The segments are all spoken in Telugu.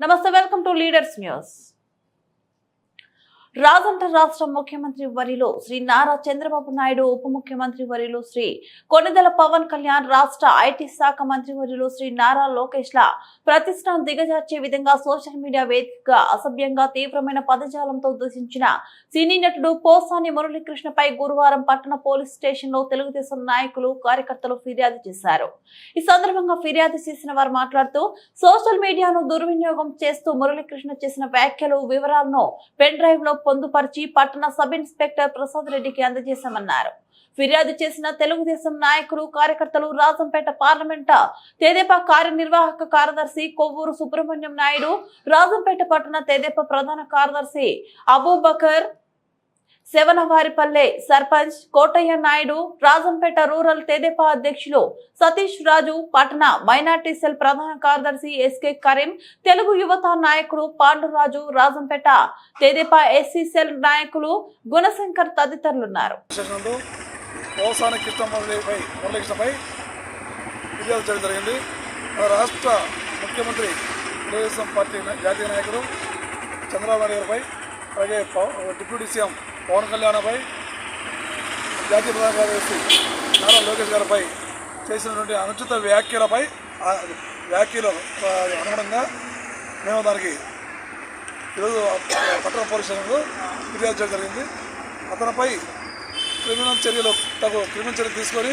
నమస్తే వెల్కమ్ టు లీడర్స్ న్యూస్ రాజంట రాష్ట్ర ముఖ్యమంత్రి వరిలో శ్రీ నారా చంద్రబాబు నాయుడు ఉప ముఖ్యమంత్రి వరిలో శ్రీ కొనిదెల పవన్ కళ్యాణ్ రాష్ట్ర ఐటీ శాఖ మంత్రి వరిలో శ్రీ నారా లోకేష్ ల ప్రతిష్టను దిగజార్చే విధంగా సోషల్ మీడియా వేదికగా అసభ్యంగా తీవ్రమైన పదజాలంతో దూషించిన సినీ నటుడు పోసాని మురళీకృష్ణపై గురువారం పట్టణ పోలీస్ స్టేషన్లో తెలుగుదేశం నాయకులు కార్యకర్తలు ఫిర్యాదు చేశారు. ఈ సందర్భంగా ఫిర్యాదు చేసిన వారు మాట్లాడుతూ సోషల్ మీడియాను దుర్వినియోగం చేస్తూ మురళీకృష్ణ చేసిన వ్యాఖ్యలు వివరాలను పెన్ డ్రైవ్లో పొందుపరిచి పట్టణ సబ్ ఇన్స్పెక్టర్ ప్రసాద్ రెడ్డికి అందజేశామన్నారు. ఫిర్యాదు చేసిన తెలుగుదేశం నాయకులు కార్యకర్తలు రాజంపేట పార్లమెంట తెదేపా కార్యనిర్వాహక కార్యదర్శి కొవ్వూరు సుబ్రహ్మణ్యం నాయుడు రాజంపేట పట్టణ తెదేపా ప్రధాన కార్యదర్శి అబూబకర్ శవనవారిపల్లె సర్పంచ్ కోటయ్య నాయుడు రాజంపేట రూరల్ తెదేపా అధ్యక్షులు సతీష్ రాజు పట్టణ మైనార్టీ సెల్ ప్రధాన కార్యదర్శి ఎస్కే కరీం తెలుగు యువత నాయకుడు పాండురాజు రాజంపేట తెదేపా ఎస్సీ సెల్ నాయకులు గుణశంకర్ తదితరులున్నారు. రాష్ట్ర ముఖ్యమంత్రి తెలుగుదేశం పార్టీ జాతీయ నాయకుడు చంద్రబాబు నాయుడు గారిపై అలాగే డిప్యూటీ సీఎం పవన్ కళ్యాణ్పై జాతీయ ప్రధాన కార్యదర్శి నారా లోకేష్ గారిపై చేసినటువంటి అనుచిత వ్యాఖ్యలపై వ్యాఖ్యలు అనుగుణంగా మేము దానికి ఈరోజు పట్టణ పోలీస్ స్టేషన్లో ఫిర్యాదు చేయడం జరిగింది. అతనిపై క్రిమినల్ చర్యలు తగు క్రిమినల్ చర్యలు తీసుకొని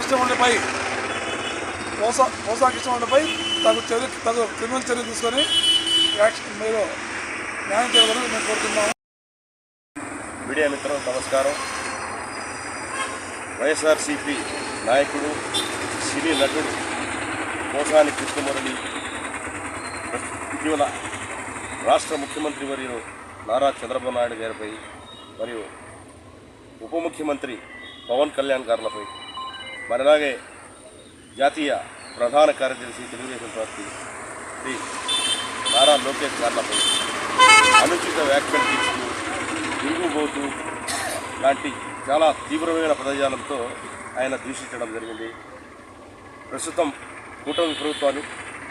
కృష్ణమండిపై మోసా మోసా కృష్ణమండిపై తగు చర్య తగు క్రిమినల్ చర్యలు తీసుకొని మీరు న్యాయం చేయాలని మేము కోరుతున్నాము. మీడియా మిత్రం నమస్కారం. వైఎస్ఆర్సీపీ నాయకుడు సినీ నటుడు కోసాని కృష్ణమురళి ఇటీవల రాష్ట్ర ముఖ్యమంత్రి వర్యులు నారా చంద్రబాబు నాయుడు గారిపై మరియు ఉప ముఖ్యమంత్రి పవన్ కళ్యాణ్ గారులపై మరి అలాగే జాతీయ ప్రధాన కార్యదర్శి తెలుగుదేశం పార్టీ శ్రీ నారా లోకేష్ గారులపై అనుచిత వ్యాఖ్యలు చేస్తూ తిరుగుబోతు లాంటి చాలా తీవ్రమైన పదజాలంతో ఆయన దూషించడం జరిగింది. ప్రస్తుతం కూటమి ప్రభుత్వాన్ని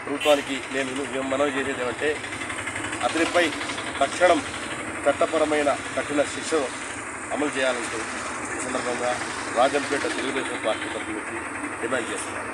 ప్రభుత్వానికి నేను మేము మనవి చేసేది ఏమంటే అతనిపై తక్షణం చట్టపరమైన కఠిన శిక్షను అమలు చేయాలంటూ ఈ సందర్భంగా రాజంపేట తెలుగుదేశం పార్టీ తరఫు నుంచి డిమాండ్ చేస్తున్నాను